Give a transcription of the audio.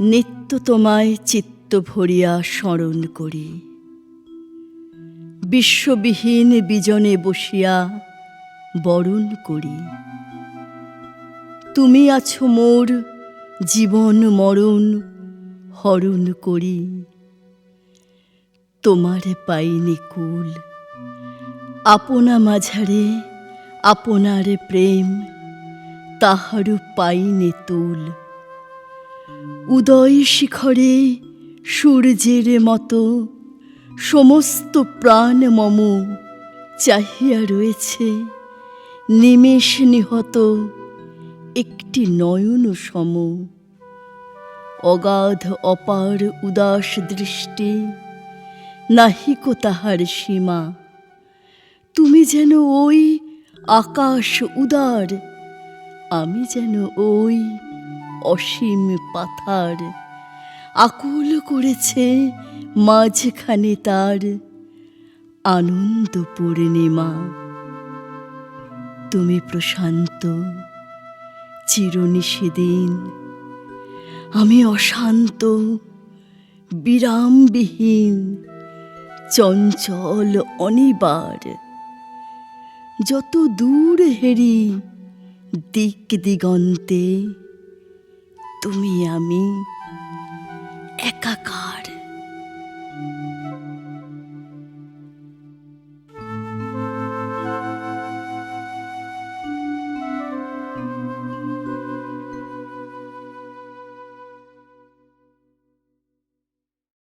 নিত্য তোমায় চিত্ত ভরিয়া স্মরণ করি। বিশ্ববিহীন বিজনে বসিয়া বরণ করি। তুমি আছো মোর জীবন মরণ হরণ করি। তোমার পাইনি কুল আপনা মাঝারে আপনার প্রেম, তাহারও পাইনে তুল। উদয় শিখরে সূর্যের মতো সমস্ত প্রাণ মম, চাহিয়া রয়েছে নিমেষ নিহত একটি নয়ন সম। অগাধ অপার উদাস দৃষ্টি নাহিক তাহার সীমা। তুমি যেন ওই আকাশ উদার, আমি যেন ওই অসীম পাথার। আকুল করেছে মাঝখানে তার আনন্দ পূর্ণিমা। তুমি প্রশান্ত চিরনিষেদিন আমি অশান্ত, বিরামবিহীন, চঞ্চল অনিবার। যত দূর হেরি দিক দিগন্তে তুমি আমি একাকার।